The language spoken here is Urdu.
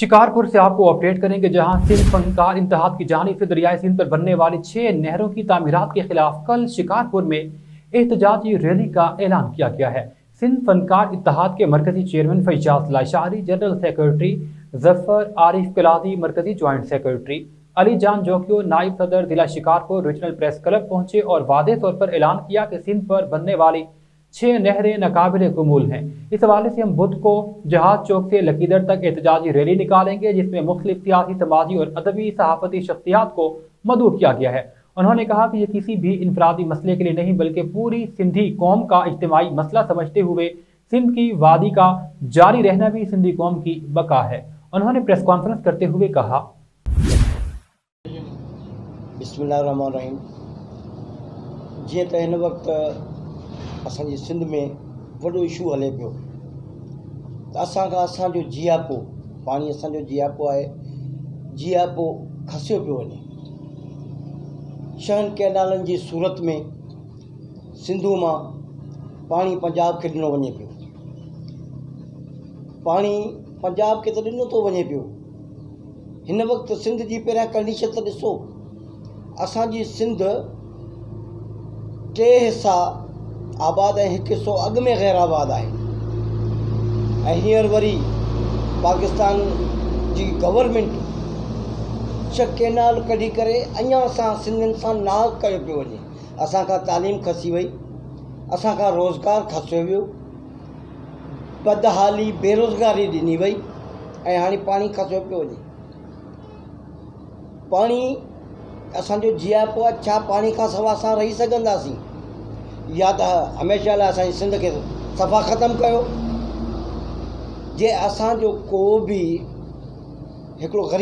شکارپور سے آپ کو اپڈیٹ کریں گے جہاں سندھ فنکار انتہاد کی جانب سے دریائے سندھ پر بننے والی چھ نہروں کی تعمیرات کے خلاف کل شکارپور میں احتجاجی ریلی کا اعلان کیا گیا ہے۔ سندھ فنکار اتحاد کے مرکزی chairman Fayaz Lashari general secretary Zafar Arif Kaladi مرکزی جوائنٹ سیکرٹری علی جان جوکیو، نائب صدر ضلع شکارپور ریجنل پریس کلب پہنچے اور واضح طور پر اعلان کیا کہ سندھ پر بننے والی چھ نہریں ناقابل قمول ہیں۔ اس حوالے سے ہم بدھ کو جہاد چوک سے لکیدر تک احتجاجی ریلی نکالیں گے، جس میں مختلف سیاسی، سماجی اور ادبی صحافتی شخصیات کو مدعو کیا گیا ہے۔ انہوں نے کہا کہ یہ کسی بھی انفرادی مسئلے کے لیے نہیں، بلکہ پوری سندھی قوم کا اجتماعی مسئلہ سمجھتے ہوئے سندھ کی وادی کا جاری رہنا بھی سندھی قوم کی بقا ہے۔ انہوں نے پریس کانفرنس کرتے ہوئے کہا، بسم اللہ الرحمن الرحیم۔ یہ تو وقت سنت میں وڈو ایشو ہلے پو اصا کا اوپر جیاپ پانی اب جیاپ ہے جیاپو کسیا پہ وجے چہن کینال سورت میں سندھو میں پانی پنجاب کے ڈنو وے پہ پانی پنجاب کے تو ڈنو تو وجے پہ ان سی پہ کنڈیشن تو دسو ادھ ٹے حصہ آباد ایک سو اگ میں غیر آباد ہے اہیر وری پاکستان کی گورمینٹ چھ کینال کھی سا نا پہ وے اصا کا تعلیم کھسی وئی اصا کا روزگار کسے پی بد حالی بےروزگاری ڈنی وئی ایسے پی وی پانی اصل جانی جی کا سوائے اب ری سکیں یا تمیشہ لے سی صفا ختم کروبی غریب